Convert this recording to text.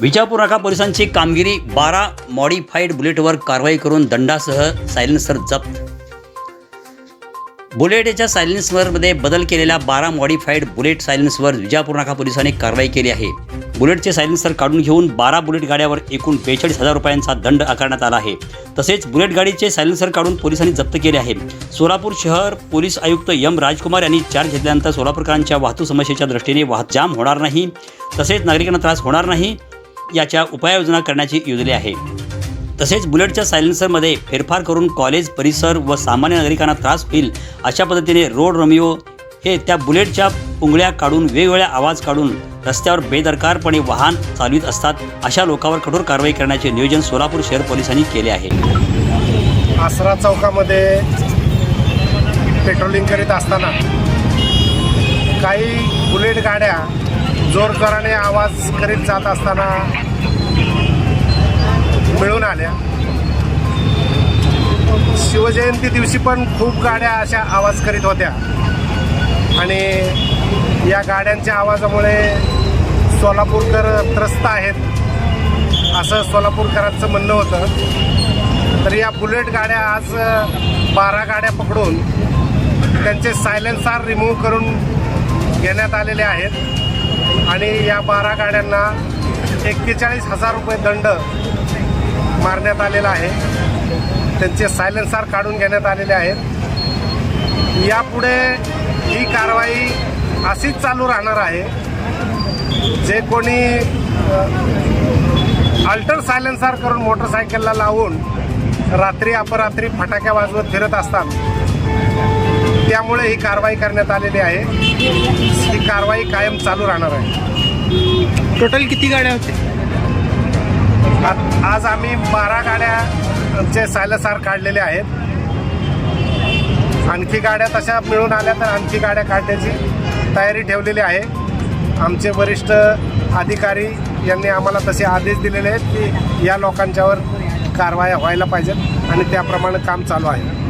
विजापूर नाका पोलिसांची कामगिरी बारा मॉडिफाईड बुलेटवर कारवाई करून दंडासह सायलेन्सर जप्त. बुलेटच्या सायलेन्सरमध्ये बदल केलेल्या बारा मॉडिफाईड बुलेट सायलेन्सवर विजापूर नाका पोलिसांनी कारवाई केली आहे. बुलेटचे सायलेन्सर काढून घेऊन बारा बुलेट गाड्यावर एकूण बेचाळीस हजार रुपयांचा दंड आकारण्यात आला आहे. तसेच बुलेट गाडीचे सायलेन्सर काढून पोलिसांनी जप्त केले आहे. सोलापूर शहर पोलीस आयुक्त एम राजकुमार यांनी चार्ज घेतल्यानंतर सोलापूरकरांच्या वाहतूक समस्येच्या दृष्टीने वाहत जाम होणार नाही. तसेच नागरिकांना त्रास होणार नाही. याच्या उपाययोजना करण्याची योजली आहे. तसेच बुलेटच्या सायलेन्सरमध्ये फेरफार करून कॉलेज परिसर व सामान्य नागरिकांना त्रास होईल अशा पद्धतीने रोड रोमिओ हे त्या बुलेटच्या पुंगळ्या काढून वेगवेगळ्या आवाज काढून रस्त्यावर बेदरकारपणे वाहन चालवित असतात अशा लोकांवर कठोर कारवाई करण्याचे नियोजन सोलापूर शहर पोलिसांनी केले आहे. आसरा चौकामध्ये पेट्रोलिंग करीत असताना काही बुलेट गाड्या जोरजोराने आवाज करीत जात असताना आल्या. शिवजयंती दिवशी पण खूप गाड्या अशा आवाज करीत होत्या. आणि या गाड्यांच्या आवाजामुळे सोलापूरकर त्रस्त आहेत असं सोलापूरकरांचं म्हणणं होतं. तर या बुलेट गाड्या आज बारा गाड्या पकडून त्यांचे सायलेन्सार रिमूव्ह करून घेण्यात आलेले आहेत. आणि या बारा गाड्यांना एक्केचाळीस हजार रुपये दंड मारण्यात आलेला आहे. त्यांचे सायलेन्सर काढून घेण्यात आलेले आहेत. यापुढे ही कारवाई अशीच चालू राहणार आहे. जे कोणी अल्टर सायलेन्सर करून मोटरसायकलला लावून रात्री अपरात्री फटाक्या वाजवत फिरत असतात त्यामुळे ही कारवाई करण्यात आलेली आहे. ही कारवाई कायम चालू राहणार आहे. टोटल किती गाड्या होत्या? आज आम्ही बारा गाड्याचे सायलसार काढलेले आहेत. आणखी गाड्या तशा मिळून आल्या तर आणखी गाड्या काढण्याची तयारी ठेवलेली आहे. आमचे वरिष्ठ अधिकारी यांनी आम्हाला तसे आदेश दिलेले आहेत की या लोकांच्यावर कारवाया व्हायला पाहिजेत आणि त्याप्रमाणे काम चालू आहे.